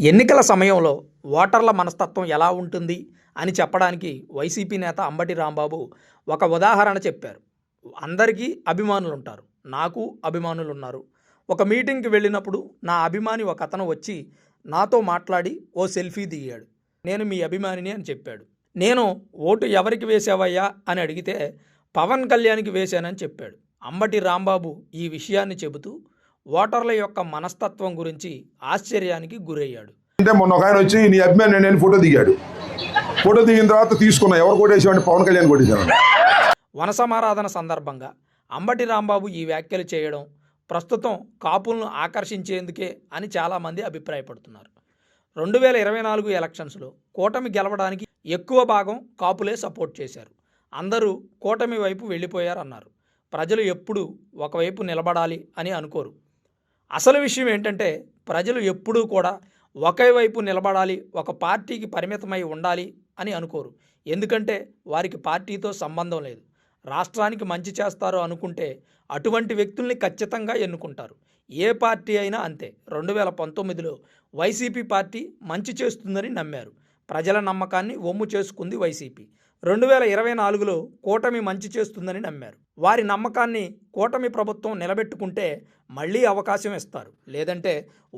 ఎన్నికల సమయంలో ఓటర్ల మనస్తత్వం ఎలా ఉంటుంది అని చెప్పడానికి వైసీపీ నేత అంబటి రాంబాబు ఒక ఉదాహరణ చెప్పారు. అందరికీ అభిమానులు ఉంటారు నాకు అభిమానులు ఉన్నారు ఒక మీటింగ్కి వెళ్ళినప్పుడు నా అభిమాని ఒక అతను వచ్చి నాతో మాట్లాడి ఓ సెల్ఫీ దిగాడు. నేను మీ అభిమానిని అని చెప్పాడు. నేను ఓటు ఎవరికి వేసావయ్యా అని అడిగితే పవన్ కళ్యాణ్కి వేశానని చెప్పాడు. అంబటి రాంబాబు ఈ విషయాన్ని చెబుతూ ఓటర్ల యొక్క మనస్తత్వం గురించి ఆశ్చర్యానికి గురయ్యాడు. అంటే మొన్న ఒక ఆయన వచ్చి నీ అభిమాని నేను ఫోటో దిగాడు. ఫోటో దిగిన తర్వాత తీసుకున్నా. ఎవరు కొట్టేసామంటే పవన్ కళ్యాణ్ కొట్టేశాను వనసమారాధన సందర్భంగా అంబటి రాంబాబు ఈ వ్యాఖ్యలు చేయడం ప్రస్తుతం కాపులను ఆకర్షించేందుకే అని చాలామంది అభిప్రాయపడుతున్నారు. రెండు వేల ఇరవై నాలుగు ఎలక్షన్స్లో కూటమి గెలవడానికి ఎక్కువ భాగం కాపులే సపోర్ట్ చేశారు. అందరూ కూటమి వైపు వెళ్ళిపోయారన్నారు. ప్రజలు ఎప్పుడు ఒకవైపు నిలబడాలి అని అనుకోరు. అసలు విషయం ఏంటంటే ప్రజలు ఎప్పుడూ కూడా ఒకే వైపు నిలబడాలి ఒక పార్టీకి పరిమితమై ఉండాలి అని అనుకోరు. ఎందుకంటే వారికి పార్టీతో సంబంధం లేదు. రాష్ట్రానికి మంచి చేస్తారు అనుకుంటే అటువంటి వ్యక్తుల్ని ఖచ్చితంగా ఎన్నుకుంటారు. ఏ పార్టీ అయినా అంతే. రెండు వేల పంతొమ్మిదిలో వైసీపీ పార్టీ మంచి చేస్తుందని నమ్మారు. ప్రజల నమ్మకాన్ని ఒమ్ము చేసుకుంది వైసీపీ. రెండు వేల ఇరవై నాలుగులో కూటమి మంచి చేస్తుందని నమ్మారు. వారి నమ్మకాన్ని కూటమి ప్రభుత్వం నిలబెట్టుకుంటే మళ్ళీ అవకాశం ఇస్తారు. లేదంటే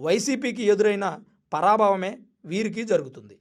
వైసీపీకి ఎదురైన పరాభవమే వీరికి జరుగుతుంది.